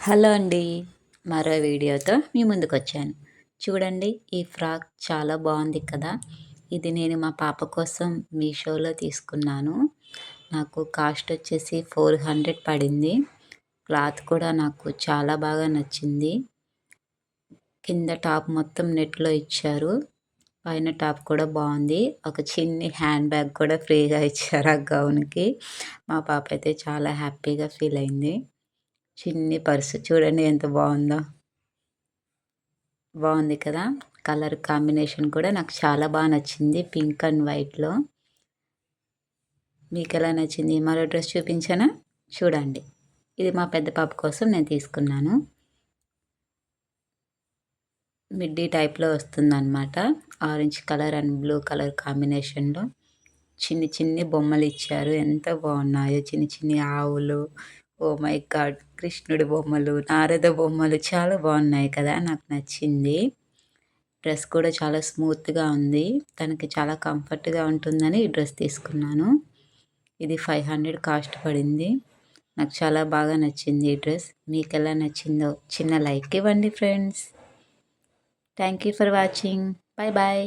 Hello అండి. మరో వీడియోతో మీ ముందుకు వచ్చాను చూడండి ఈ ఫ్రాక్ చాలా బాగుంది కదా. ఇది నేను మా పాప కోసం మీషోలో తీసుకున్నాను. నాకు కాస్ట్ వచ్చేసి ఫోర్ హండ్రెడ్ పడింది. క్లాత్ కూడా నాకు చాలా బాగా నచ్చింది. కింద టాప్ మొత్తం నెట్లో ఇచ్చారు. పైన టాప్ కూడా బాగుంది. ఒక చిన్ని హ్యాండ్ బ్యాగ్ కూడా ఫ్రీగా ఇచ్చారు ఆ గౌన్కి. మా పాప అయితే చాలా హ్యాపీగా ఫీల్ అయింది. చిన్ని పర్సు. చూడండి ఎంత బాగుందో. బాగుంది కదా? కలర్ కాంబినేషన్ కూడా నాకు చాలా బాగా నచ్చింది పింక్ అండ్ వైట్లో మీకు ఎలా నచ్చింది? మరో డ్రెస్ చూపించానా? చూడండి. ఇది మా పెద్ద పాప కోసం నేను తీసుకున్నాను. మిడ్డీ టైప్లో వస్తుందన్నమాట. Orange colour and blue colour కాంబినేషన్లో చిన్ని చిన్ని బొమ్మలు ఇచ్చారు. ఎంత బాగున్నాయో. చిన్ని చిన్ని ఆవులు ఓ మై గాడ్ కృష్ణుడి బొమ్మలు నారద బొమ్మలు చాలా బాగున్నాయి కదా నాకు నచ్చింది. డ్రెస్ కూడా చాలా స్మూత్గా ఉంది. తనకి చాలా కంఫర్ట్గా ఉంటుందని ఈ డ్రెస్ తీసుకున్నాను. ఇది ఫైవ్ హండ్రెడ్ కాస్ట్ పడింది. నాకు చాలా బాగా నచ్చింది ఈ డ్రెస్. మీకు ఎలా నచ్చిందో చిన్న లైక్ ఇవ్వండి friends. Thank you for watching. Bye bye